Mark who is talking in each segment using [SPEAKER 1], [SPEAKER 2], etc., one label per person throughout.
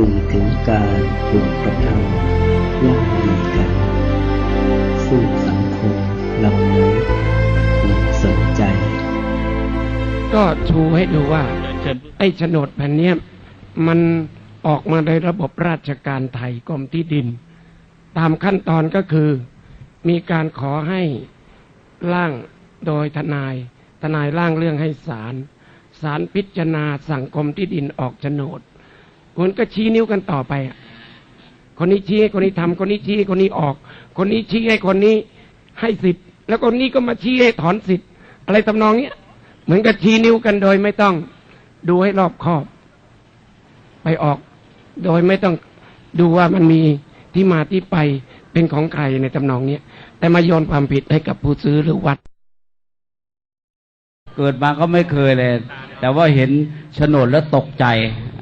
[SPEAKER 1] สื่อถึงการปลูกกระทำย่ำยีกันซึ่สังคมเรานั้ควรสนใจ
[SPEAKER 2] ก็ชูให้ดูว่า ไอ้โฉนดแผ่นเนี้ยมันออกมาในระบบราชการไทยกรมที่ดิน ตามขั้นตอนก็คือ มีการขอให้ร่างโดยทนาย ทนายร่างเรื่องให้ศาลศาลพิจารณาสั่งกรมที่ดินออกโฉนด คุณก็ชี้นิ้วกันต่อไปอะคนนี้ชี้ให้คนนี้ทำคนนี้ชี้ให้คนนี้ออก คนนี้ชี้ให้คนนี้ให้สิทธิ์แล้วคนนี้ก็มาชี้ให้ถอนสิทธิ์อะไรทำนองเนี้ยเหมือนกับชี้นิ้วกันโดยไม่ต้องดูให้รอบคอบ ไปออก โดยไม่ต้องดูว่ามันมีที่มาที่ไปเป็นของใครในตำนองเนี้ยแต่มาโยนความผิดให้กับผู้ซื้อหรือวัด
[SPEAKER 3] เกิดมาก็ไม่เคยเลย แต่ว่าเห็นโฉนดแล้วตกใจ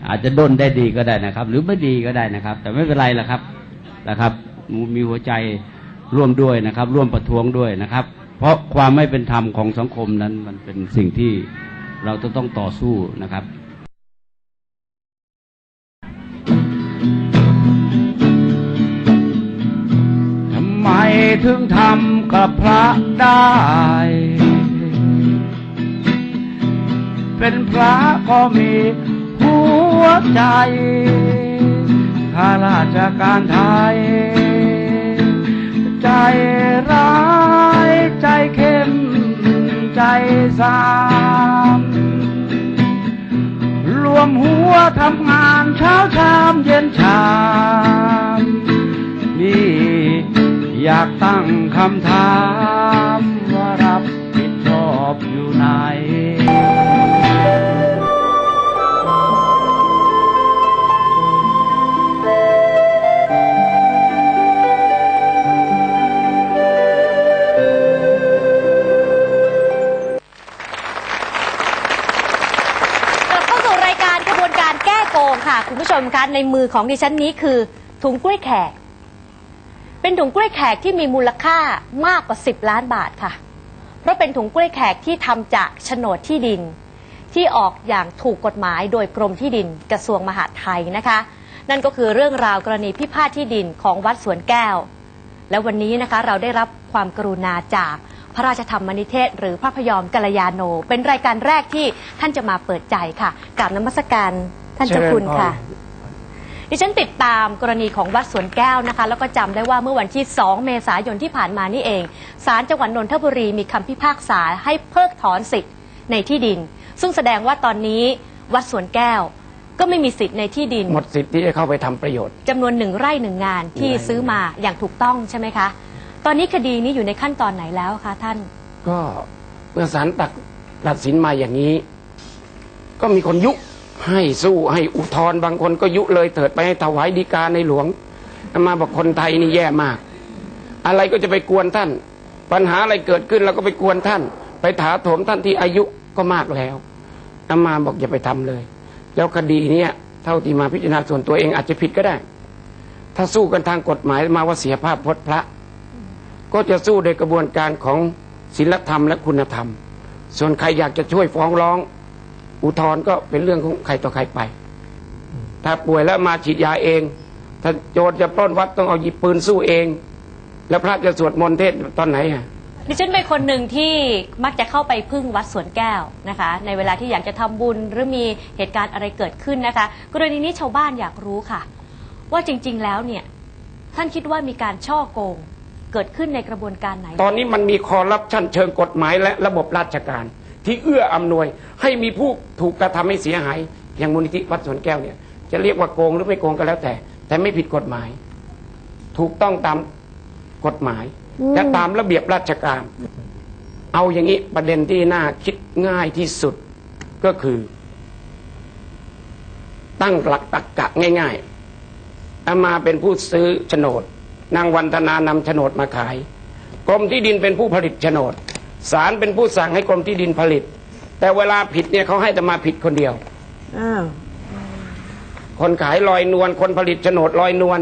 [SPEAKER 3] อาจจะด้นได้ดีก็ได้นะครับ หรือไม่ดีก็ได้นะครับ แต่ไม่เป็นไรละครับนะครับ มีหัวใจร่วมด้วยนะครับ ร่วมประท้วงด้วยนะครับ เพราะความไม่เป็นธรรมของสังคมนั้นมันเป็นสิ่งที่เราจะต้องต่อสู้นะครับทำไมถึงทำกับพระได้ เป็นพระก็มี วใจข้าราชการไทย ใจร้ายใจเข้มใจสามรวมหัวทำงานเช้าชามเย็นชามนี่อยากตั้งคำถาม
[SPEAKER 4] ในมือของดิฉันนี้คือ ถุงกล้วยแขก เป็นถุงกล้วยแขกที่มีมูลค่ามากกว่า 10 ล้านบาทค่ะ เพราะเป็นถุงกล้วยแขกที่ทำจากโฉนดที่ดิน ที่ออกอย่างถูกกฎหมายโดยกรมที่ดินกระทรวงมหาดไทยนะคะ นั่นก็คือเรื่องราวกรณีพิพาทที่ดินของวัดสวนแก้ว และวันนี้นะคะเราได้รับความกรุณาจากพระราชธรรมนิเทศ หรือพระพยอมกัลยาโน เป็นรายการแรกที่ท่านจะมาเปิดใจค่ะกราบนมัสการท่านเจ้าคุณค่ะ ดิฉันติดตามกรณีของวัดสวนแก้วนะคะ แล้วก็จำได้ว่าเมื่อวันที่ 2 เมษายนที่ผ่านมานี่เองศาลจังหวัดนนทบุรีมีคำพิพากษาให้เพิกถอนสิทธิ์ในที่ดิน ซึ่งแสดงว่าตอนนี้วัดสวนแก้วก็ไม่มีสิทธิ์ในที่ดิน
[SPEAKER 2] หมดสิทธิ์ที่จะเข้าไปทำประโยชน์
[SPEAKER 4] จำนวนหนึ่งไร่หนึ่งงานที่
[SPEAKER 2] หนึ่งไร่
[SPEAKER 4] ซื้อมาอย่างถูกต้องใช่ไหมคะ ตอนนี้คดีนี้อยู่ในขั้นตอนไหนแล้วคะท่าน
[SPEAKER 2] ก็เมื่อศาลตักตัดสินมาอย่างนี้ ก็มีคนยุ ให้สู้ให้อุทธร์บางคนก็ยุเลยเถิดไปให้ถวายดีกาในหลวงมาบอกคนไทยนี่แย่มาก อะไรก็จะไปกวนท่าน ปัญหาอะไรเกิดขึ้นเราก็ไปกวนท่าน ไปถาโถมท่านที่อายุก็มากแล้วอามาบอกอย่าไปทำเลย แล้วคดีเนี้ยเท่าที่มาพิจารณาส่วนตัวเองอาจจะผิดก็ได้ ถ้าสู้กันทางกฎหมายมาว่าเสียภาพพจน์พระ ก็จะสู้โดยกระบวนการของศีลธรรมและคุณธรรม ส่วนใครอยากจะช่วยฟ้องร้อง อุทธรณ์ก็เป็นเรื่องของใครต่อใครไป ถ้าป่วยแล้วมาฉีดยาเอง ถ้าโจรจะปล้นวัดต้องเอาหยิบปืนสู้เอง แล้วพระจะสวดมนต์เทศน์ตอนไหนอะ
[SPEAKER 4] ดิฉันเป็นคนหนึ่งที่มักจะเข้าไปพึ่งวัดสวนแก้วนะคะ ในเวลาที่อยากจะทำบุญหรือมีเหตุการณ์อะไรเกิดขึ้นนะคะ กรณีนี้ชาวบ้านอยากรู้ค่ะ ว่าจริง ๆ แล้วเนี่ย ท่านคิดว่ามีการช่อโกงเกิดขึ้นในกระบวนการไหน
[SPEAKER 2] ตอนนี้มันมีคอร์รัปชันเชิงกฎหมายและระบบราชการ ที่เอื้ออำนวย ให้มีผู้ถูกกระทำให้เสียหาย อย่างมูลนิธิวัดสวนแก้วเนี่ยจะเรียกว่าโกงหรือไม่โกงก็แล้วแต่ แต่ไม่ผิดกฎหมาย ถูกต้องตามกฎหมาย และตามระเบียบราชการ เอาอย่างนี้ประเด็นที่น่าคิดง่ายที่สุดก็คือ ตั้งหลักตรรกะง่ายๆอามาเป็นผู้ซื้อโฉนด นางวันธนานำโฉนดมาขายกรมที่ดินเป็นผู้ผลิตโฉนด ศาลเป็นผู้สั่งให้กรมที่ดินผลิต แต่เวลาผิดเนี่ยเขาให้แต่มาผิดคนเดียวคนขายลอยนวลคนผลิตโฉนดลอยนวล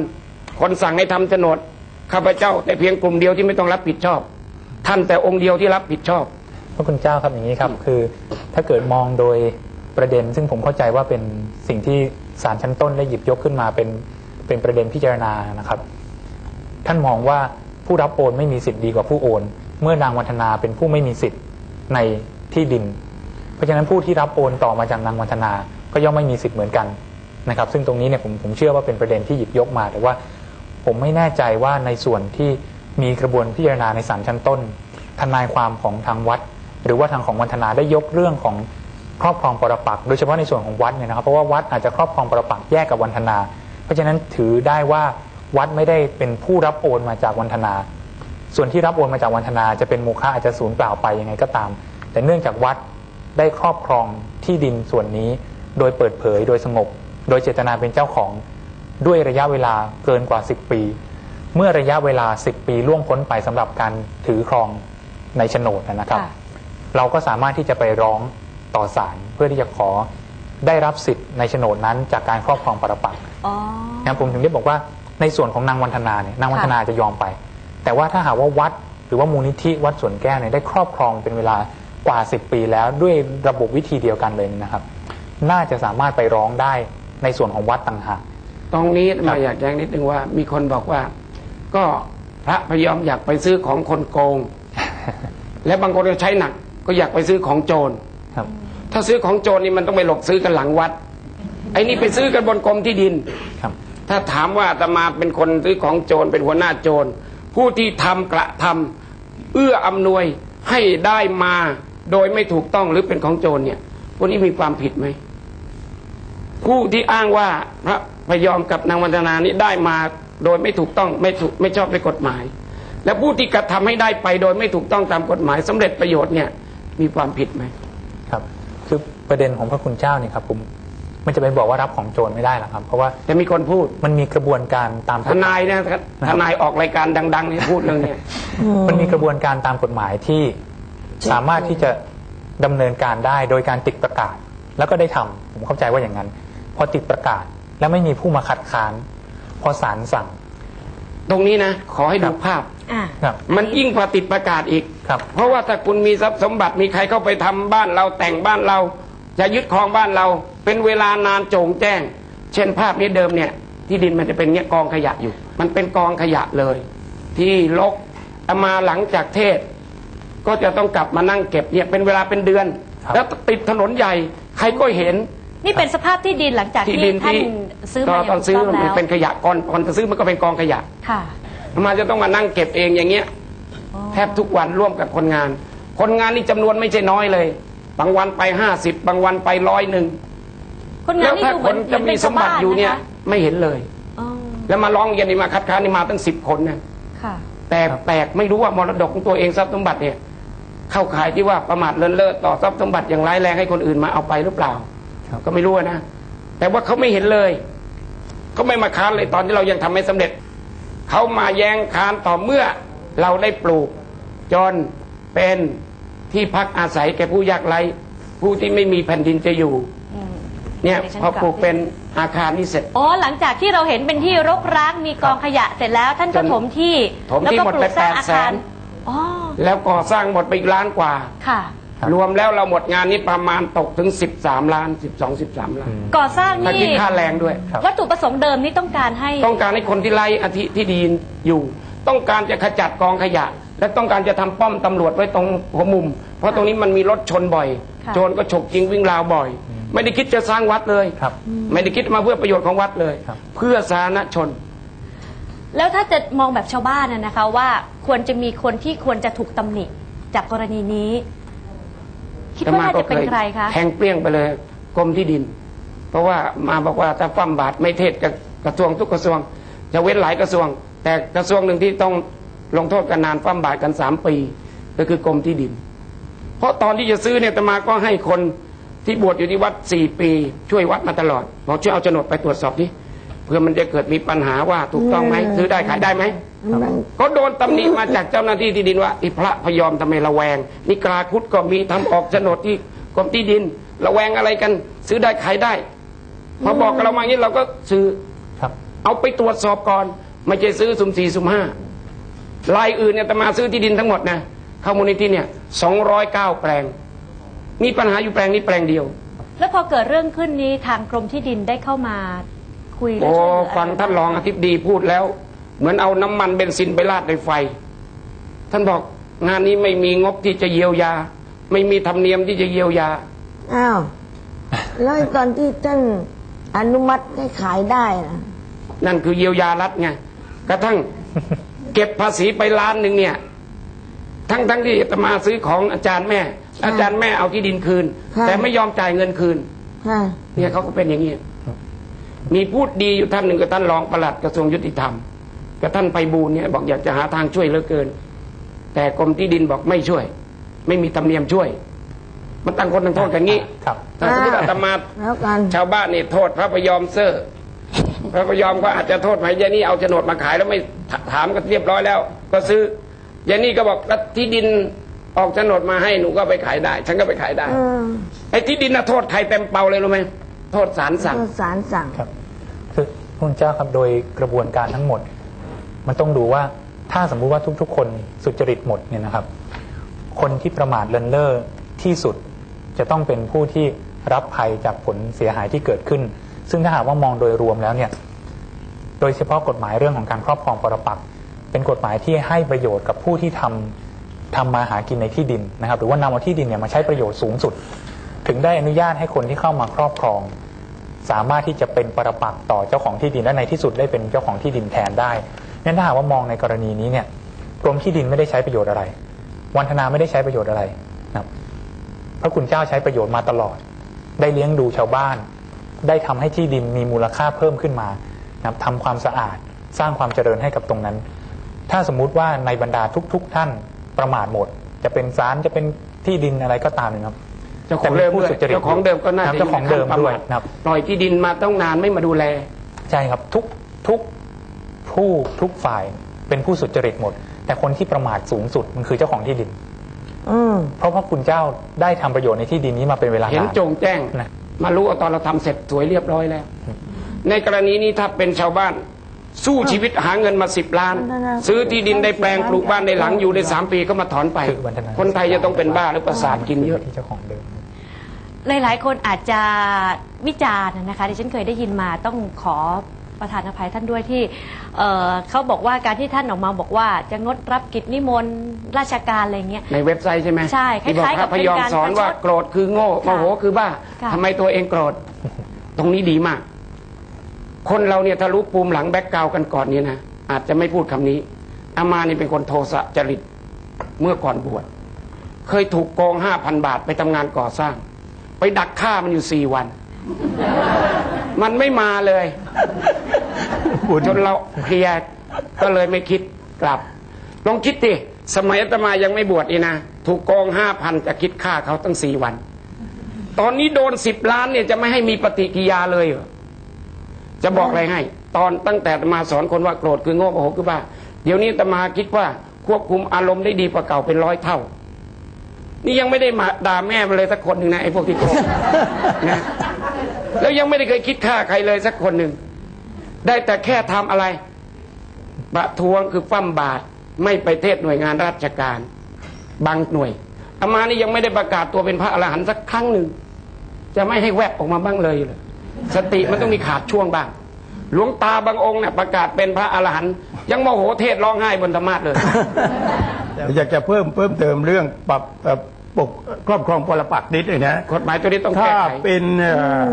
[SPEAKER 2] คนสั่งให้ทำโฉนดข้าพเจ้า แต่เพียงกลุ่มเดียวที่ไม่ต้องรับผิดชอบ ท่านแต่องค์เดียวที่รับผิดชอบ
[SPEAKER 5] พระคุณเจ้าครับอย่างนี้ครับ คือถ้าเกิดมองโดยประเด็น ซึ่งผมเข้าใจว่าเป็นสิ่งที่ศาลชั้นต้นได้หยิบยกขึ้นมาเป็นเป็นประเด็นพิจารณานะครับ ท่านมองว่าผู้รับโอนไม่มีสิทธิ์ดีกว่าผู้โอน เมื่อนางวันธนาเป็นผู้ไม่มีสิทธิ์ในที่ดิน เพราะฉะนั้นผู้ที่รับโอนต่อมาจากนางวันธนาก็ย่อมไม่มีสิทธิ์เหมือนกันนะครับ ซึ่งตรงนี้เนี่ยผมผมเชื่อว่าเป็นประเด็นที่หยิบยกมา แต่ว่าผมไม่แน่ใจว่าในส่วนที่มีกระบวนพิจารณาในศาลชั้นต้น ทนายความของทางวัด หรือว่าทางของวันธนาได้ยกเรื่องของครอบครองปรปักโดยเฉพาะในส่วนของวัดเนี่ยนะครับ เพราะว่าวัดอาจจะครอบครองปรปักแยกกับวันธนา เพราะฉะนั้นถือได้ว่าวัดไม่ได้เป็นผู้รับโอนมาจากวันธนา ส่วนที่รับโอนมาจากวันธนาจะเป็นโมฆะอาจจะสูญเปล่าไปยังไงก็ตาม แต่เนื่องจากวัดได้ครอบครองที่ดินส่วนนี้ โดยเปิดเผยโดยสงบ โดยเจตนาเป็นเจ้าของด้วยระยะเวลาเกินกว่า 10 ปี เมื่อระยะเวลา 10 ปีล่วงพ้นไปสำหรับการถือครองในโฉนดนะครับ
[SPEAKER 4] ค่ะ
[SPEAKER 5] เราก็สามารถที่จะไปร้องต่อศาลเพื่อที่จะขอได้รับสิทธิ์ในโฉนดนั้นจากการครอบครองปรปักษ์
[SPEAKER 4] อ๋อ
[SPEAKER 5] นะครับผมถึงได้บอกว่าในส่วนของนางวันธนาเนี่ยนางวันธนาจะยอมไป แต่ว่าถ้าหากว่าวัดหรือว่ามูลนิธิวัดสวนแก้วเนี่ยได้ครอบครองเป็นเวลากว่า 10 ปีแล้วด้วยระบบวิธีเดียวกันเลยนะครับ น่าจะสามารถไปร้องได้ในส่วนของวัดต่างหาก
[SPEAKER 2] ตรงนี้มาอยากแจ้งนิดนึงว่า มีคนบอกว่า ก็พระพยอมอยากไปซื้อของคนโกง และบางคนก็ใช้หนัก ก็อยากไปซื้อของโจร
[SPEAKER 5] ครับ
[SPEAKER 2] ถ้าซื้อของโจรนี่มันต้องไปหลบซื้อกันหลังวัด ไอ้นี่ไปซื้อกันบนกรมที่ดิน
[SPEAKER 5] ครับ
[SPEAKER 2] ถ้าถามว่าอาตมาเป็นคนซื้อของโจรเป็นหัวหน้าโจร ผู้ที่ทำกระทำเอื้ออำนวยให้ได้มาโดยไม่ถูกต้องหรือเป็นของโจรเนี่ยพวกนี้มีความผิดไหมผู้ที่อ้างว่าพระพยอมกับนางวันธนานี้ได้มาโดยไม่ถูกต้องไม่ถูกไม่ชอบในกฎหมาย และผู้ที่กระทำให้ได้ไปโดยไม่ถูกต้องตามกฎหมายสำเร็จประโยชน์เนี่ยมีความผิดไหม
[SPEAKER 5] ครับ คือประเด็นของพระคุณเจ้าเนี่ยครับผม มันจะไปบอกว่ารับของโจรไม่ได้หรอกครับ เพราะว่า
[SPEAKER 2] แต่มีคนพูด
[SPEAKER 5] มันมีกระบวนการตามก
[SPEAKER 2] ท
[SPEAKER 5] ฎหม
[SPEAKER 2] นายนะทนายออกรายการดังๆเนี่ยพูดเรื่องเนี้ย
[SPEAKER 5] มันมีกระบวนการตามกฎหมายที่สามารถที่จะดำเนินการได้โดยการติดประกาศ แล้วก็ได้ทำผมเข้าใจว่าอย่างนั้น พอติดประกาศแล้วไม่มีผู้มาคัดค้าน พอศาลสั่ง
[SPEAKER 2] ตรงนี้นะ ขอให้ดูภาพ
[SPEAKER 4] อะ
[SPEAKER 5] ครับ
[SPEAKER 2] มันยิ่งกว่าติดประกาศอีก
[SPEAKER 5] ครับ
[SPEAKER 2] เพราะว่าถ้าคุณมีทรัพย์สมบัติมีใครเข้าไปทำบ้านเราแต่งบ้านเรา จะยึดครองบ้านเรา เป็นเวลานานโจงแจ้ง เช่นภาพนี้เดิมเนี่ย ที่ดินมันจะเป็นเงี้ยกองขยะอยู่ มันเป็นกองขยะเลย ที่ลกเอามาหลังจากเทศ ก็จะต้องกลับมานั่งเก็บเนี่ยเป็นเวลาเป็นเดือน
[SPEAKER 5] ครับ
[SPEAKER 2] แล้วติดถนนใหญ่ใครก็เห็น
[SPEAKER 4] นี่เป็นสภาพที่ดินหลังจาก
[SPEAKER 2] ที่
[SPEAKER 4] ที่
[SPEAKER 2] ดิน
[SPEAKER 4] ท่าน
[SPEAKER 2] ที่
[SPEAKER 4] ซื้อ
[SPEAKER 2] ต
[SPEAKER 4] มา
[SPEAKER 2] อน
[SPEAKER 4] อ
[SPEAKER 2] ต
[SPEAKER 4] ย่า
[SPEAKER 2] อน
[SPEAKER 4] งถู
[SPEAKER 2] ซื้
[SPEAKER 4] ก
[SPEAKER 2] อ
[SPEAKER 4] ต้อง
[SPEAKER 2] มัน
[SPEAKER 4] แล้ว
[SPEAKER 2] เป็นขยะก่อนก่อนจะซื้อมันก็เป็นกองขยะ
[SPEAKER 4] ค่ะ
[SPEAKER 2] มาจะต้องมานั่งเก็บเองอย่างเงี้ย
[SPEAKER 4] อ๋อ
[SPEAKER 2] แทบทุกวันร่วมกับคนงาน คนงานนี่จำนวนไม่ใช่น้อยเลย บางวันไปห้าสิบบางวันไปร้อยหนึ่ง
[SPEAKER 4] คนงา
[SPEAKER 2] แล้
[SPEAKER 4] น
[SPEAKER 2] ว
[SPEAKER 4] นี่
[SPEAKER 2] ถ้า
[SPEAKER 4] ดูเห
[SPEAKER 2] ค
[SPEAKER 4] มือนน
[SPEAKER 2] จะมีสมบัติอยู่เนี่ยะ
[SPEAKER 4] คะ
[SPEAKER 2] ไม่เห็นเลย
[SPEAKER 4] อ๋อ
[SPEAKER 2] แล้วมาร้องเรียนนี่มาคัดค้านนี่มาตั้งสิบคนนะ
[SPEAKER 4] ค่ะ
[SPEAKER 2] แต่แปลกไม่รู้ว่ามรดกของตัวเองทรัพย์สมบัติเนี่ย เข้าข่ายที่ว่าประมาทเลินเล่อต่อทรัพย์สมบัติอย่างร้ายแรงให้คนอื่นมาเอาไปหรือเปล่า
[SPEAKER 5] ครับ
[SPEAKER 2] ก็ไม่รู้นะ แต่ว่าเขาไม่เห็นเลย เขาไม่มาค้านเลยตอนที่เรายังทำไม่สำเร็จ เขามาแย้งค้านต่อเมื่อเราได้ปลูก จนเป็นที่พักอาศัยแก่ผู้ยากไร้ผู้ที่ไม่มีแผ่นดินจะอยู่
[SPEAKER 4] อืม
[SPEAKER 2] เนี่ย
[SPEAKER 4] ดิฉัน
[SPEAKER 2] พอก
[SPEAKER 4] ลับ
[SPEAKER 2] ปลูกเป็นอาคารนี้เสร็จ
[SPEAKER 4] อ๋อหลังจากที่เราเห็นเป็นที่รกร้างมีกองขยะเสร็จแล้ว ท่านก็
[SPEAKER 2] จน
[SPEAKER 4] ถมที่
[SPEAKER 2] ถม
[SPEAKER 4] แล้ว
[SPEAKER 2] ที่
[SPEAKER 4] ก็
[SPEAKER 2] หมด
[SPEAKER 4] ปลู
[SPEAKER 2] ไป
[SPEAKER 4] กสร้างอาคาร
[SPEAKER 2] 800,000
[SPEAKER 4] อ๋อ
[SPEAKER 2] แล้วก่อสร้างหมดไปอีกล้านกว่า
[SPEAKER 4] ค่ะ
[SPEAKER 5] ครับ
[SPEAKER 2] รวมแล้วเราหมดงานนี้ประมาณตกถึง 13 ล้าน 12 13 ล้าน
[SPEAKER 4] ก่อสร้าง
[SPEAKER 2] ถ้า
[SPEAKER 4] นี่
[SPEAKER 2] คิดค่าแรงด้วย
[SPEAKER 5] ครับ
[SPEAKER 4] วัตถุประสงค์เดิมนี่ต้องการให้
[SPEAKER 2] ต้องการให้คนที่ไร้อาทิที่ดินอยู่ ต้องการจะขจัดกองขยะ และต้องการจะทำป้อมตำรวจไว้ตรงหัวมุม เพราะตรงนี้มันมีรถชนบ่อย
[SPEAKER 4] ค่ะ
[SPEAKER 2] โจรก็ฉกจริงวิ่งราวบ่อย ไม่ได้คิดจะสร้างวัดเลย
[SPEAKER 5] ครับ
[SPEAKER 2] ไม่ได้คิดมาเพื่อประโยชน์ของวัดเลย
[SPEAKER 5] ครับ
[SPEAKER 2] เพื่อสาธารณชน
[SPEAKER 4] แล้วถ้าจะมองแบบชาวบ้านนะนะคะ ว่าควรจะมีคนที่ควรจะถูกตำหนิจากกรณีนี้ คิดว่าน่าจะเป็นใครคะ
[SPEAKER 2] แทงเปรี้ยงไปเลยกรมที่ดิน เพราะว่ามาบอกว่าถ้าฟั่มบาทไม่เทศกับกระทรวงทุกกระทรวง จะเว้นหลายกระทรวง แต่กระทรวงหนึ่งที่ต้องลงโทษกันนานฟั่มบาทกันสามปี ก็คือกรมที่ดิน เพราะตอนที่จะซื้อเนี่ยอาตมาก็ให้คน ที่บวชอยู่ที่วัดสี่ปี ช่วยวัดมาตลอดบอกช่วยเอาโฉนดไปตรวจสอบดิเพื่อมันจะเกิดมีปัญหาว่าถูกต้องไหมซื้อได้ขายได้ไหมก็โดนตำหนิมาจากเจ้าหน้าที่ที่ดินว่าไอ้พระพยอมทำไมระแวงนี่กลาคุดก็มีทำออกโฉนดที่กรมที่ดิน ระแวงอะไรกัน ซื้อได้ขายได้พอบอกกับเรามาอย่างนี้เราก็ซื้อ
[SPEAKER 5] ครับ
[SPEAKER 2] เอาไปตรวจสอบก่อนไม่ใช่ซื้อสุ่มสี่สุ่มห้ารายอื่นเนี่ยแต่มาซื้อที่ดินทั้งหมดนะเข้ามูลนิธิเนี่ยสองร้อยเก้าแปลง มีปัญหาอยู่แปลงนี้แปลงเดียว
[SPEAKER 4] แล้วพอเกิดเรื่องขึ้นนี้ทางกรมที่ดินได้เข้ามาคุยและ
[SPEAKER 2] โอ้
[SPEAKER 4] ช่วยเหลือ
[SPEAKER 2] ฟังท่านรองอธิบดีพูดแล้ว เหมือนเอาน้ำมันเบนซินไปราดในไฟ ท่านบอกงานนี้ไม่มีงบที่จะเยียวยา ไม่มีธรรมเนียมที่จะเยียวยา
[SPEAKER 6] อ้าว แล้วตอนที่ท่านอนุมัติให้ขายได้นะ
[SPEAKER 2] นั่นคือเยียวยารัฐไงกระทั่ง เก็บภาษีไปล้านหนึ่งเนี่ย ทั้งทั้งที่อาตมาซื้อของอาจารย์แม่ อาจารย์แม่เอาที่ดินคืนแต่ไม่ยอมจ่ายเงินคืน
[SPEAKER 6] ค่ะ
[SPEAKER 2] เนี่ยเขาก็เป็นอย่างนี้มีพูดดีอยู่ท่านหนึ่งกับท่านรองปลัดกระทรวงยุติธรรมกับท่านไปบูลย์เนี่ยบอกอยากจะหาทางช่วยเหลือเกิน แต่กรมที่ดินบอกไม่ช่วย ไม่มีธรรมเนียมช่วย มันตั้งคนตั้งโทษกันงี้
[SPEAKER 5] ครับ
[SPEAKER 2] ถ้าสมมติอาตมา
[SPEAKER 6] แล้วกัน
[SPEAKER 2] ชาวบ้านนี่โทษพระพยอมเซอร์ พระพยอมก็อาจจะโทษไหมยานี่เอาโฉนดมาขายแล้วไม่ถามกันเรียบร้อยแล้ว ก็ซื้อยานี่ก็บอกแล้วที่ดิน ออกโฉนดมาให้หนูก็ไปขายได้ ฉันก็ไปขายได้
[SPEAKER 6] เออ
[SPEAKER 2] ไอ้ที่ดินน่ะโทษใครเต็มเป่าเลยรู้ไหมโทษศาลสั่ง
[SPEAKER 6] ก็สารสั่ง
[SPEAKER 5] ครับ คือพระคุณเจ้าครับโดยกระบวนการทั้งหมด มันต้องดูว่าถ้าสมมุติว่าทุก ๆ คนสุจริตหมดเนี่ยนะครับ คนที่ประมาทเลินเล่อที่สุดจะต้องเป็นผู้ที่รับภัยจากผลเสียหายที่เกิดขึ้น ซึ่งถ้าหากว่ามองโดยรวมแล้วเนี่ย โดยเฉพาะกฎหมายเรื่องของการครอบครองปรปักษ์เป็นกฎหมายที่ให้ประโยชน์กับผู้ที่ทำ ทำมาหากินในที่ดินนะครับ หรือว่านำเอาที่ดินเนี่ยมาใช้ประโยชน์สูงสุด ถึงได้อนุญาตให้คนที่เข้ามาครอบครอง สามารถที่จะเป็นปรปักษ์ต่อเจ้าของที่ดินและในที่สุดได้เป็นเจ้าของที่ดินแทนได้งั้นถ้าหากว่ามองในกรณีนี้เนี่ยกรมที่ดินไม่ได้ใช้ประโยชน์อะไร วันธนาไม่ได้ใช้ประโยชน์อะไรนะครับพระคุณเจ้าใช้ประโยชน์มาตลอด ได้เลี้ยงดูชาวบ้าน ได้ทำให้ที่ดินมีมูลค่าเพิ่มขึ้นมานะครับทำความสะอาดสร้างความเจริญให้กับตรงนั้น ถ้าสมมุติว่าในบรรดาทุก ๆ ท่าน ประมาทหมด จะเป็นศาลจะเป็นที่ดินอะไรก็ตามนะครับ
[SPEAKER 2] เจ้าของเดิม
[SPEAKER 5] ผู้
[SPEAKER 2] ด้วย
[SPEAKER 5] สุจริต
[SPEAKER 2] เจ้าของเดิมก็น่า
[SPEAKER 5] ครับ
[SPEAKER 2] จะ
[SPEAKER 5] เจ้าของเดิมด้วย
[SPEAKER 2] อในขั้นประาท
[SPEAKER 5] นะครับ
[SPEAKER 2] ปล่อยที่ดินมาต้องนานไม่มาดูแล
[SPEAKER 5] ใช่ครับทุกทุกผู้ทุกฝ่ายเป็นผู้สุจริตหมด แต่คนที่ประมาทสูงสุดมันคือเจ้าของที่ดิน
[SPEAKER 6] อืม
[SPEAKER 5] เพราะว่าคุณเจ้าได้ทำประโยชน์ในที่ดินนี้มาเป็นเวลา
[SPEAKER 2] เห็น
[SPEAKER 5] นาน
[SPEAKER 2] โจงแจ้ง
[SPEAKER 5] นะ
[SPEAKER 2] มารู้ว่าตอนเราทำเสร็จสวยเรียบร้อยแล้ว ในกรณีนี้ถ้าเป็นชาวบ้าน สู้ชีวิตหาเงินมาสิบล้าน ซื้อที่ดินได้แปลงปลูกบ้านในหลังอยู่ได้สามปีก็มาถอนไป
[SPEAKER 5] คือวันธนา
[SPEAKER 2] คนไทยจะต้องเป็นบ้าหรือประสาทกินเยอะ
[SPEAKER 5] ที่เจ้าของเดิม
[SPEAKER 4] หลายๆคนอาจจะวิจารณ์นะคะที่ฉันเคยได้ยินมาต้องขอประธานอภัยท่านด้วยที่เอ่อเขาบอกว่าการที่ท่านออกมาบอกว่าจะงดรับกิจนิมนต์ราชการอะไรเงี้ย
[SPEAKER 2] ในเว็บไซต์ใช่ไหม
[SPEAKER 4] ใช่
[SPEAKER 2] ที่บอก
[SPEAKER 4] คล้ายๆ
[SPEAKER 2] พ
[SPEAKER 4] กั
[SPEAKER 2] ระ
[SPEAKER 4] บ
[SPEAKER 2] พยอม
[SPEAKER 4] เป็นการ
[SPEAKER 2] สอนว่า
[SPEAKER 4] ประชด
[SPEAKER 2] โกรธคือโง่โม
[SPEAKER 4] ค่ะ
[SPEAKER 2] โหคือบ้า
[SPEAKER 4] ค่ะ
[SPEAKER 2] ทำไมตัวเองโกรธตรงนี้ดีมาก คนเราเนี่ยถ้ารู้ปูมหลังแบ็กกราวกันก่อนเนี่ยนะอาจจะไม่พูดคำนี้อามานี่เป็นคนโทสะจริตเมื่อก่อนบวชเคยถูกโกงห้าพันบาทไปทำงานก่อสร้าง ไปดักฆ่ามันอยู่สี่วัน มันไม่มาเลยจนเราเพลียก็เลยไม่คิดกลับ ลองคิดดิสมัยอาตมายังไม่บวชนี่นะถูกโกงห้าพันจะคิดฆ่าเขาตั้งสี่วัน ตอนนี้โดนสิบล้านเนี่ยจะไม่ให้มีปฏิกิริยาเลยเหรอ จะบอกอะไรให้ ตอนตั้งแต่ตมาสอนคนว่าโกรธคือโง่โมโหคือบ้าเดี๋ยวนี้ตมาคิดว่าควบคุมอารมณ์ได้ดีกว่าเก่าเป็นร้อยเท่า นี่ยังไม่ได้มาด่าแม่มาเลยสักคนหนึ่งนะไอ้พวกที่โกรธนะแล้วยังไม่ได้เคยคิดฆ่าใครเลยสักคนหนึ่งได้แต่แค่ทำอะไรประท้วงคือฟั่มบาทไม่ไปเทศหน่วยงานราชการบางหน่วยอามานี่ยังไม่ได้ประกาศตัวเป็นพระอรหันต์สักครั้งหนึ่งจะไม่ให้แวบออกมาบ้างเลยเลย สติมันต้องมีขาดช่วงบ้าง หลวงตาบางองค์เนี่ยประกาศเป็นพระอรหันต์ยังโมโหเทศร้องไห้บนธรรมาสเลย
[SPEAKER 7] อยากจะเพิ่มเพิ่มเติมเรื่องปรับเอ่อปกครอบครองปรปักษ์นิดเลยนะ
[SPEAKER 2] กฎหมายตัวนี้ต้อง
[SPEAKER 7] ถ้า
[SPEAKER 2] แก้ไข
[SPEAKER 7] เป็นเอ่ออ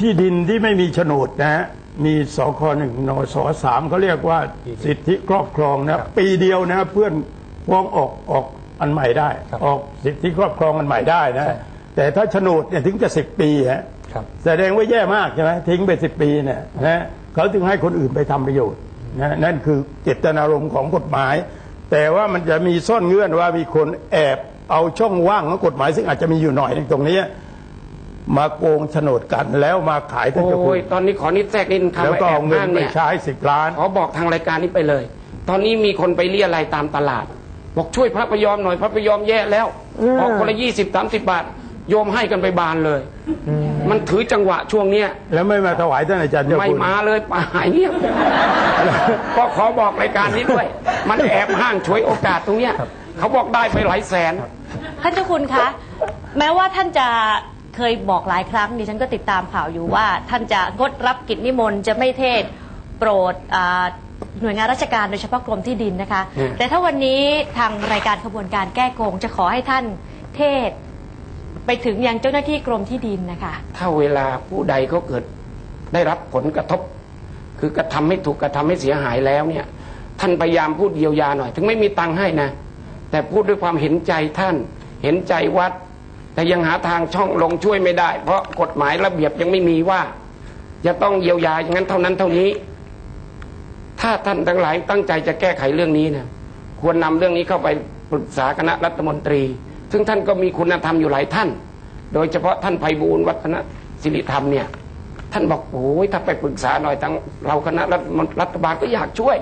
[SPEAKER 7] ที่ดินที่ไม่มีโฉนดนะฮะมีสคหนึ่งนสสามเขาเรียกว่าสิทธิครอบครองนะปีเดียวนะเพื่อนฟ้องออกออกอันใหม่ได้
[SPEAKER 5] ครับ
[SPEAKER 7] ออกสิทธิครอบครองอันใหม่ได้นะ
[SPEAKER 5] ใช่
[SPEAKER 7] แต่ถ้าโฉนดเนี่ยถึงจะสิบปีฮะ
[SPEAKER 5] ครับ
[SPEAKER 7] แสดงว่าแย่มากใช่ไหมทิ้งไปสิบปีเนี่ยนะเขาถึงให้คนอื่นไปทำประโยชน์นะนั่นคือเจตนารมณ์ของกฎหมาย แต่ว่ามันจะมีซ่อนเงื่อนว่ามีคนแอบเอาช่องว่างของกฎหมาย ซึ่งอาจจะมีอยู่หน่อยหนึงตรงนี้ มาโกงโฉนดกันแล้วมาขายท่านเจ้าคุ
[SPEAKER 2] โอ้
[SPEAKER 7] ณ
[SPEAKER 2] ยตอนนี้ขอนิดแทรกนิดนึงคำ
[SPEAKER 7] แล้ว
[SPEAKER 2] ว่า
[SPEAKER 7] ก็
[SPEAKER 2] แอ
[SPEAKER 7] เอา
[SPEAKER 2] บ
[SPEAKER 7] เงิน
[SPEAKER 2] อ้าง
[SPEAKER 7] ไป
[SPEAKER 2] เนี่ย
[SPEAKER 7] ใช้สิบล้าน
[SPEAKER 2] ขอบอกทางรายการนี้ไปเลย ตอนนี้มีคนไปเรียอะไรายตามตลาด บอกช่วยพระพยอมหน่อยพระพยอมแย่แล้วออกคนละยี่สิบสามสิบบาท โยมให้กันไปบานเลย มันถือจังหวะช่วงเนี้ย
[SPEAKER 7] แล้วไม่มาถวายท่านอาจารย์เจ้า
[SPEAKER 2] ไม่
[SPEAKER 7] คุณ
[SPEAKER 2] มาเลยป่าหายเงียบก็ขอบอกรายการนี้ด้วย มันแอบห้างฉวยโอกาสตรงเนี้ยเขาบอกได้ไปหลายแสน
[SPEAKER 4] ท่านเจ้าคุณคะ แม้ว่าท่านจะเคยบอกหลายครั้งดิฉันก็ติดตามข่าวอยู่ว่า ท่านจะงดรับกิจนิมนต์จะไม่เทศน์โปรดอ่าหน่วยงานราชการโดยเฉพาะกรมที่ดินนะคะ
[SPEAKER 2] อืม
[SPEAKER 4] แต่ถ้าวันนี้ทางรายการขบวนการแก้โกงจะขอให้ท่านเทศน์ ไปถึงยังเจ้าหน้าที่กรมที่ดินนะคะ
[SPEAKER 2] ถ้าเวลาผู้ใดเขาเกิดได้รับผลกระทบ คือกระทำให้ถูกกระทำให้เสียหายแล้วเนี่ย ท่านพยายามพูดเยียวยาหน่อย ถึงไม่มีตังค์ให้นะ แต่พูดด้วยความเห็นใจท่านเห็นใจวัด แต่ยังหาทางช่องลงช่วยไม่ได้ เพราะกฎหมายระเบียบยังไม่มีว่า จะต้องเยียวยาอย่างนั้นเท่านั้นเท่านี้ ถ้าท่านทั้งหลายตั้งใจจะแก้ไขเรื่องนี้นะควรนำเรื่องนี้เข้าไปปรึกษาคณะรัฐมนตรี ซึ่งท่านก็มีคุณธรรมอยู่หลายท่าน โดยเฉพาะท่านไพบูลย์วัฒนศิริธรรมเนี่ยท่านบอกโอ้ยถ้าไปปรึกษาหน่อยทางเราคณะรัฐมนรัฐบาลก็อยากช่วย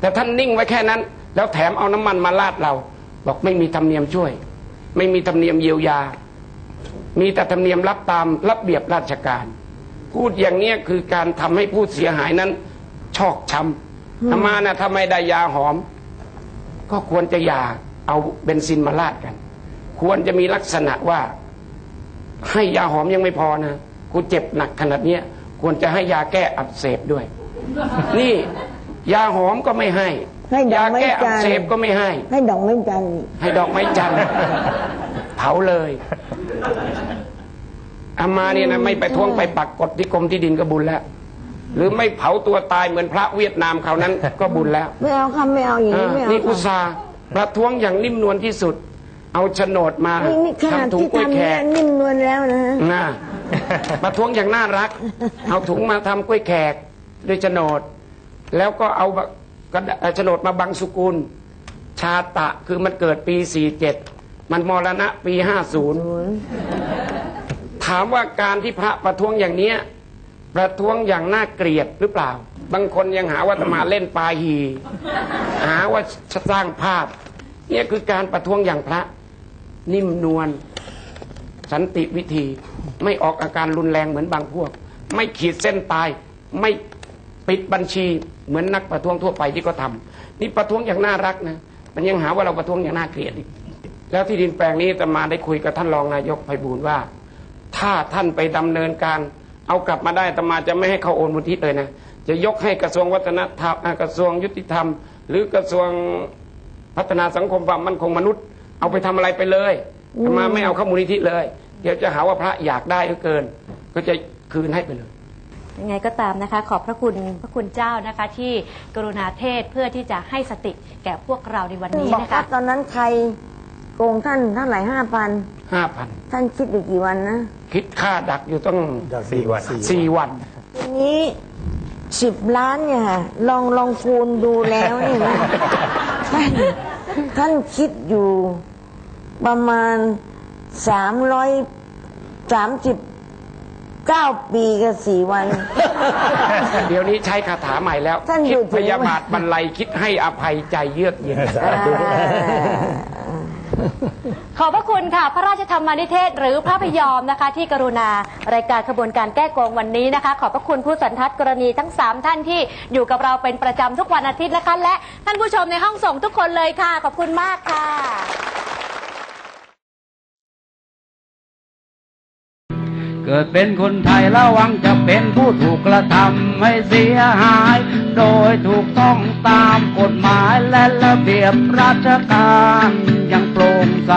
[SPEAKER 2] แต่ท่านนิ่งไว้แค่นั้น แล้วแถมเอาน้ำมันมาลาดเรา บอกไม่มีธรรมเนียมช่วย ไม่มีธรรมเนียมเยียวยา มีแต่ธรรมเนียมรับตามระเบียบราชการ พูดอย่างเนี้ยคือการทำให้ผู้เสียหายนั้น ชอกช้ำอามานะถ้าไม่ได้ยาหอม ก็ควรจะอย่าเอาเบนซินมาลาดกัน ควรจะมีลักษณะว่า ให้ยาหอมยังไม่พอนะกูเจ็บหนักขนาดเนี้ยควรจะให้ยาแก้อักเสบด้วย นี่ยาหอมก็ไม่ให้
[SPEAKER 6] ให้ด
[SPEAKER 2] ยา
[SPEAKER 6] อกไม้
[SPEAKER 2] แก้อั
[SPEAKER 6] จั
[SPEAKER 2] ก
[SPEAKER 6] นท
[SPEAKER 2] เสบ
[SPEAKER 6] ร์
[SPEAKER 2] ก็ไม่ให้
[SPEAKER 6] ให้ดอกไม้จันทร์อีก
[SPEAKER 2] ให้ดอกไม้จันทร์เผาเลยอามาเนี่ยนะไม่ไปท้วงไปปักกฎที่กรมที่ดินก็บุญแล้ว หรือไม่เผาตัวตายเหมือนพระเวียดนามเขานั้นก็บุญแล้ว
[SPEAKER 6] ไม่เอาคำไม่เอาอย่าง
[SPEAKER 2] เอ
[SPEAKER 6] นี้
[SPEAKER 2] อ
[SPEAKER 6] ไม่เอา
[SPEAKER 2] นี่อุต
[SPEAKER 6] ค่ะ
[SPEAKER 2] ส่าห์ประท้วงอย่างนิ่มนวลที่สุด เอาโฉนดมา
[SPEAKER 6] นี่นี่ขนาด
[SPEAKER 2] ทำถุง
[SPEAKER 6] ที่
[SPEAKER 2] กล้วย
[SPEAKER 6] ทำ
[SPEAKER 2] แข
[SPEAKER 6] เนี่ย
[SPEAKER 2] ก
[SPEAKER 6] นิ่มนวลแล้วนะ
[SPEAKER 2] นะประท้วงอย่างน่ารัก เอาถุงมาทำกล้วยแขกด้วยโฉนด แล้วก็เอากระดาษโฉนดมาบังสุกุล ชาตะคือมันเกิดปี 47 มันมรณะปี 50 ถามว่าการที่พระประท้วงอย่างเนี้ยประท้วงอย่างน่าเกลียดหรือเปล่า บางคนยังหาว่าอาตมาเล่นปาหี หาว่าสร้างภาพ เนี่ยคือการประท้วงอย่างพระ นิ่มนวลสันติวิธี ไม่ออกอาการรุนแรงเหมือนบางพวก ไม่ขีดเส้นตาย ไม่ปิดบัญชีเหมือนนักประท้วงทั่วไปที่เขาทำนี่ประท้วงอย่างน่ารักนะมันยังหาว่าเราประท้วงอย่างน่าเกลียดอีกแล้วที่ดินแปลงนี้ตมาได้คุยกับท่านรองนายกไพบูลว่า ถ้าท่านไปดำเนินการ เอากลับมาได้ตมาจะไม่ให้เขาโอนมูลทิศเลยนะจะยกให้กระทรวงวัฒนธรรมกระทรวงยุติธรรม หรือกระทรวงพัฒนาสังคมความมั่นคงมนุษย์ เอาไปทำอะไรไปเลยอาตมาไม่เอาเข้ามูลนิธิเลย เดี๋ยวจะหาว่าพระอยากได้เหลือเกิน ก็จะคืนให้ไปเลย
[SPEAKER 4] ยังไงก็ตามนะคะ ขอบพระคุณพระคุณเจ้านะคะ ที่กรุณาเทศน์เพื่อที่จะให้สติแก่พวกเราในวันนี้
[SPEAKER 6] บอก
[SPEAKER 4] นะ
[SPEAKER 6] ว่า
[SPEAKER 4] คะ
[SPEAKER 6] ตอนนั้นใครโกงท่านเท่าไหร่ห้าพัน
[SPEAKER 2] ห้าพัน
[SPEAKER 6] ท่านคิดอยู่กี่วันนะ
[SPEAKER 2] คิดค่าดักอยู่ต้อง
[SPEAKER 5] สี่วัน
[SPEAKER 2] สี่วัน
[SPEAKER 6] ทีนี้สิบล้านเนี่ยค่ะลองลองคูณดูแล้วนี่นะท่านท่านคิดอยู่ ประมาณสามร้อยสามสิบเก้าปีกับสี่วัน
[SPEAKER 2] เดี๋ยวนี้ใช้คาถาใหม่แล้ว
[SPEAKER 6] ท่าน
[SPEAKER 2] คิ
[SPEAKER 6] อยู่
[SPEAKER 2] ด
[SPEAKER 6] ถึ
[SPEAKER 2] พ
[SPEAKER 6] ง
[SPEAKER 2] ยาบาทบรรลัยคิดให้อภัยใจเยือกเย็น
[SPEAKER 4] ขอบพระคุณค่ะ พระราชธรรมานิเทศ หรือพระพยอมนะคะ ที่กรุณารายการขบวนการแก้โกงวันนี้นะคะ ขอบพระคุณผู้สันทัดกรณีทั้ง 3 ท่านที่อยู่กับเราเป็นประจำทุกวันอาทิตย์นะคะ และท่านผู้ชมในห้องส่งทุกคนเลยค่ะ ขอบคุณมากค่ะ
[SPEAKER 3] เกิดเป็นคนไทยระวังจะเป็นผู้ถูกกระทำให้เสียหาย โดยถูกต้องตามกฎหมายและระเบียบราชการอย่างโปร่งใส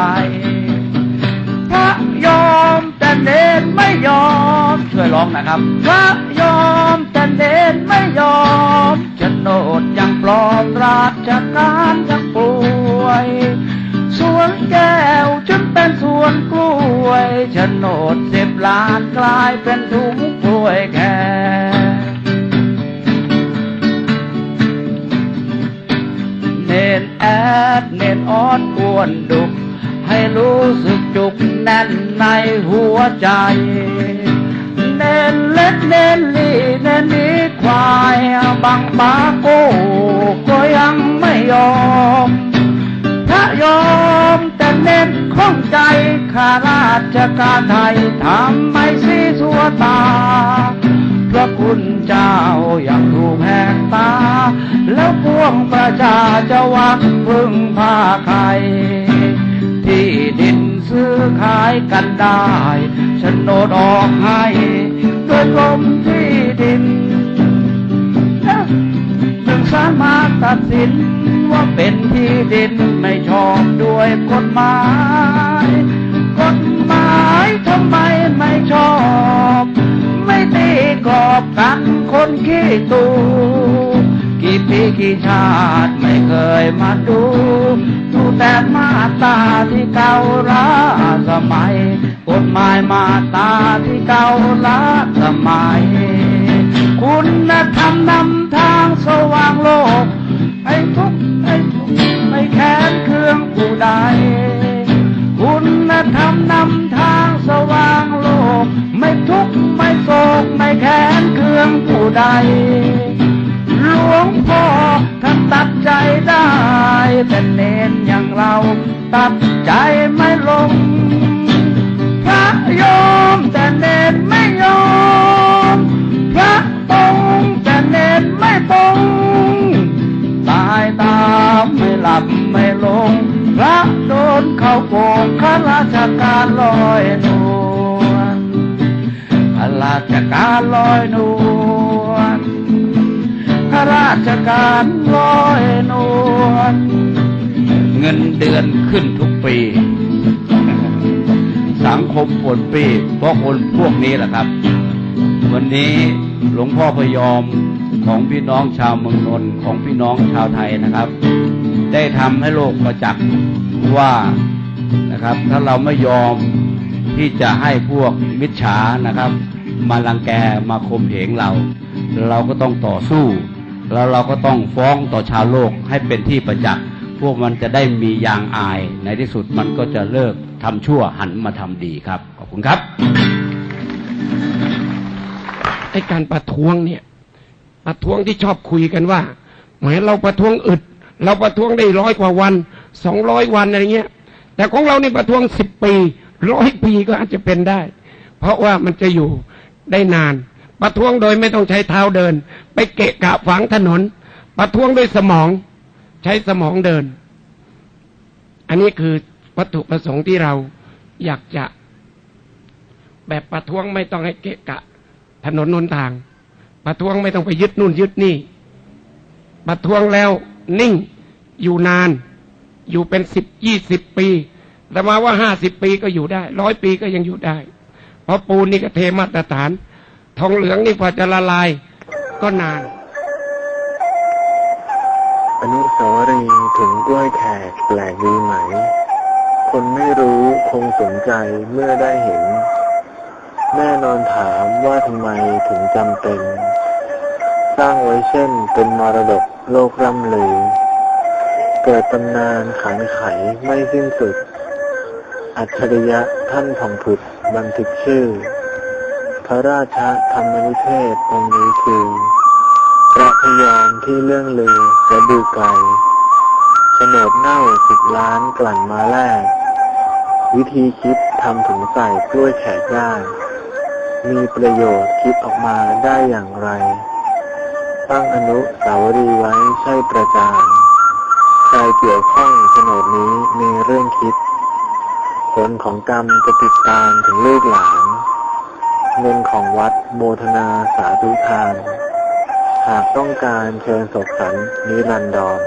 [SPEAKER 3] พระยอมแต่เนนไม่ยอม ช่วยร้องนะครับ พระยอมแต่เนนไม่ยอมโฉนดยังปลอมราชการยังป่วยสวนแก้วจนเป็นสวนกล้วยโฉนด ลานกลายเป็นถุงกล้วยแกเน้นแอดเน้นออดอ้วนดุก ให้รู้สึกจุกแน่นในหัวใจ เน้นเล็กเน้นลีเน้นนี้ควายบางปาโก้ก็ยังไม่ยอม ถ้ายอมแต่เน้น ข้องใจข้าราชการไทยทำไม่ซีสัวตา พระคุณเจ้ายังถูกแหกตา แล้วพวงประชาจะวังพึ่งพาใคร ที่ดินซื้อขายกันได้โนดออกให้โดยกรมที่ดินจึงสามารถตัดสิน ว่าเป็นที่ดินไม่ชอบด้วยกฎหมาย กฎหมายทำไมไม่ชอบ ไม่ตีกรอบกันคนขี้ตูกี่ปีกี่ชาติไม่เคยมาดู ดูแต่มาตาที่เก่าล้าสมัย กฎหมายมาตาที่เก่าล้าสมัย คุณธรรมนำทางสว่างโลกให้ทุก ใด คุณธรรมนำทางสว่างโลก ไม่ทุกข์ไม่โศกไม่แค้นเครื่องผู้ใด หลวงพ่อท่านตัดใจได้ แต่เนนอย่างเราตัดใจไม่ลง พระยอมแต่เนนไม่ยอม พระตรงแต่เนนไม่ตรง ตายตามไม่หลับ พระโดนเข้าโกงข้าราชการลอยนวลข้าราชการลอยนวลข้าราชการลอยนวลเงินเดือนขึ้นทุกปี สังคมปนปีเพราะคนพวกนี้แหละครับ วันนี้หลวงพ่อพยอมของพี่น้องชาวเมืองนนท์ของพี่น้องชาวไทยนะครับ ได้ทำให้โลกประจักษ์ว่านะครับ ถ้าเราไม่ยอมที่จะให้พวกมิจฉานะครับ มาลังแกมาข่มเหงเรา เราก็ต้องต่อสู้ แล้วเราก็ต้องฟ้องต่อชาวโลกให้เป็นที่ประจักษ์พวกมันจะได้มียางอาย ในที่สุดมันก็จะเลิกทำชั่วหันมาทำดีครับ ขอบคุณครับ
[SPEAKER 2] ไอการประท้วงเนี่ย ประท้วงที่ชอบคุยกันว่าแหมือนเราประท้วงอึด เราประท้วงได้ร้อยกว่าวันสองร้อยวันอะไรเงี้ย แต่ของเรานี่ประท้วงสิบปีร้อยปีก็อาจจะเป็นได้ เพราะว่ามันจะอยู่ได้นาน ประท้วงโดยไม่ต้องใช้เท้าเดิน ไปเกะกะฝังถนน ประท้วงด้วยสมอง ใช้สมองเดิน อันนี้คือวัตถุประสงค์ที่เราอยากจะ แบบประท้วงไม่ต้องให้เกะกะ ถนนนนทาง ประท้วงไม่ต้องไปยึดนู่นยึดนี่ ประท้วงแล้ว นิ่ง อยู่นาน อยู่เป็นสิบยี่สิบปีแต่มาว่าห้าสิบปีก็อยู่ได้ร้อยปีก็ยังอยู่ได้ เพราะปูนนี่ก็เทมาตรฐาน ทองเหลืองนี่พอจะละลายก็นาน
[SPEAKER 8] อนุสาวรีย์ถึงกล้วยแขกแปลกดีไหม คนไม่รู้คงสนใจเมื่อได้เห็น แน่นอนถามว่าทำไมถึงจำเป็น สร้างไว้เช่นเป็นมรดก โลกร่ำลือ เกิดตำนานขานไขไม่สิ้นสุด อัจฉริยะท่านผ่องผุดบันทึกชื่อ พระราชธรรมนิเทศองค์นี้คือพระพยอมที่เรื่องลือและดูไกลโฉนดเน่าสิบล้านกลั่นมาแลกวิธีคิดทำถุงใส่กล้วยแขกได้ มีประโยชน์คิดออกมาได้อย่างไร ตั้งอนุสาวรีย์ไว้ใช่ประจานใครเกี่ยวข้องโฉนดนี้มีเรื่องคิด ผลของกรรมจะติดตามถึงลูกหลาน เงินของวัดโมทนาสาธุทาน หากต้องการเชิญศกสันนิรันดร